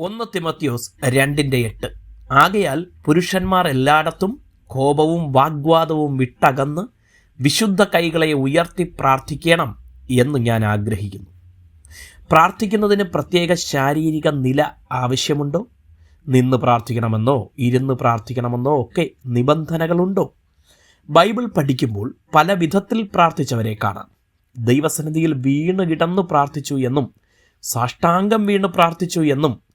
ഒന്ന് തിമത്യോസ് രണ്ടിന്റെ എട്ട്. ആകയാൽ പുരുഷന്മാർ എല്ലായിടത്തും കോപവും വാഗ്വാദവും വിട്ടകന്ന് വിശുദ്ധ കൈകളെ ഉയർത്തി പ്രാർത്ഥിക്കണം എന്ന് ഞാൻ ആഗ്രഹിക്കുന്നു. പ്രാർത്ഥിക്കുന്നതിന് പ്രത്യേക ശാരീരിക നില ആവശ്യമുണ്ടോ? നിന്ന് പ്രാർത്ഥിക്കണമെന്നോ ഇരുന്ന് പ്രാർത്ഥിക്കണമെന്നോ ഒക്കെ നിബന്ധനകളുണ്ടോ? ബൈബിൾ പഠിക്കുമ്പോൾ പല വിധത്തിൽ പ്രാർത്ഥിച്ചവരെ കാണാം. ദൈവസന്നിധിയിൽ വീണ് കിടന്നു പ്രാർത്ഥിച്ചു എന്നും സാഷ്ടാംഗം വീണ് പ്രാർത്ഥിച്ചു എന്നും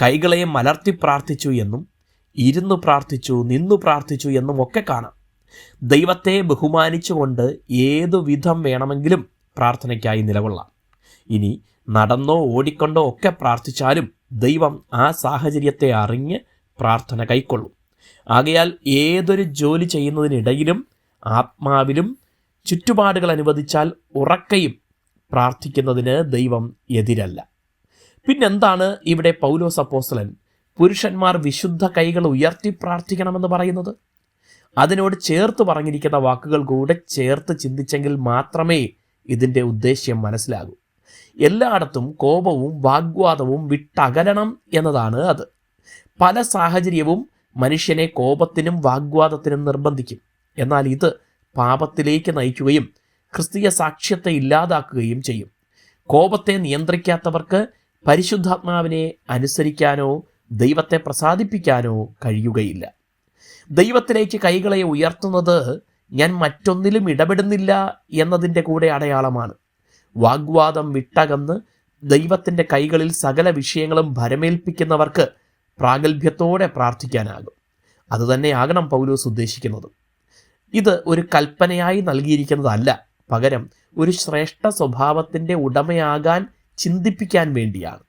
കൈകളെ മലർത്തി പ്രാർത്ഥിച്ചു എന്നും ഇരുന്നു പ്രാർത്ഥിച്ചു നിന്നു പ്രാർത്ഥിച്ചു എന്നും ഒക്കെ കാണാം. ദൈവത്തെ ബഹുമാനിച്ചുകൊണ്ട് ഏതു വിധം വേണമെങ്കിലും പ്രാർത്ഥനയ്ക്കായി നിലകൊള്ളാം. ഇനി നടന്നോ ഓടിക്കൊണ്ടോ ഒക്കെ പ്രാർത്ഥിച്ചാലും ദൈവം ആ സാഹചര്യത്തെ അറിഞ്ഞ് പ്രാർത്ഥന കൈക്കൊള്ളും. ആകയാൽ ഏതൊരു ജോലി ചെയ്യുന്നതിനിടയിലും ആത്മാവിലും ചുറ്റുപാടുകൾ അനുവദിച്ചാൽ ഉറക്കയും പ്രാർത്ഥിക്കുന്നതിന് ദൈവം എതിരല്ല. പിന്നെന്താണ് ഇവിടെ പൗലോസ് അപ്പോസ്തലൻ? പുരുഷന്മാർ വിശുദ്ധ കൈകൾ ഉയർത്തി പ്രാർത്ഥിക്കണമെന്ന് പറയുന്നത്? അതിനോട് ചേർത്ത് പറഞ്ഞിരിക്കുന്ന വാക്കുകൾ കൂടെ ചേർത്ത് ചിന്തിച്ചെങ്കിൽ മാത്രമേ ഇതിന്റെ ഉദ്ദേശ്യം മനസ്സിലാകൂ. എല്ലായിടത്തും കോപവും വാഗ്വാദവും വിട്ടകലണം എന്നതാണ് അത്. പല സാഹചര്യവും മനുഷ്യനെ കോപത്തിനും വാഗ്വാദത്തിനും നിർബന്ധിക്കും. എന്നാൽ ഇത് പാപത്തിലേക്ക് നയിക്കുകയും ക്രിസ്തീയ സാക്ഷ്യത്തെ ഇല്ലാതാക്കുകയും ചെയ്യും. കോപത്തെ നിയന്ത്രിക്കാത്തവർക്ക് പരിശുദ്ധാത്മാവിനെ അനുസരിക്കാനോ ദൈവത്തെ പ്രസാദിപ്പിക്കാനോ കഴിയുകയില്ല. ദൈവത്തിലേക്ക് കൈകളെ ഉയർത്തുന്നത് ഞാൻ മറ്റൊന്നിലും ഇടപെടുന്നില്ല എന്നതിന്റെ കൂടെ അടയാളമാണ്. വാഗ്വാദം വിട്ടകന്ന് ദൈവത്തിന്റെ കൈകളിൽ സകല വിഷയങ്ങളും ഭരമേൽപ്പിക്കുന്നവർക്ക് പ്രാഗൽഭ്യത്തോടെ പ്രാർത്ഥിക്കാനാകും. അതുതന്നെയാകണം പൗലോസ് ഉദ്ദേശിക്കുന്നത്. ഇത് ഒരു കൽപ്പനയായി നൽകിയിരിക്കുന്നതല്ല. പകരം ഒരു ശ്രേഷ്ഠ സ്വഭാവത്തിന്റെ ഉടമയാകാൻ ചിന്തിപ്പിക്കാൻ വേണ്ടിയാണ്.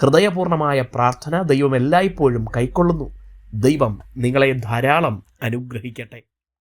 ഹൃദയപൂർണമായ പ്രാർത്ഥന ദൈവം എല്ലായ്പ്പോഴും കൈക്കൊള്ളുന്നു. ദൈവം നിങ്ങളെ ധാരാളം അനുഗ്രഹിക്കട്ടെ.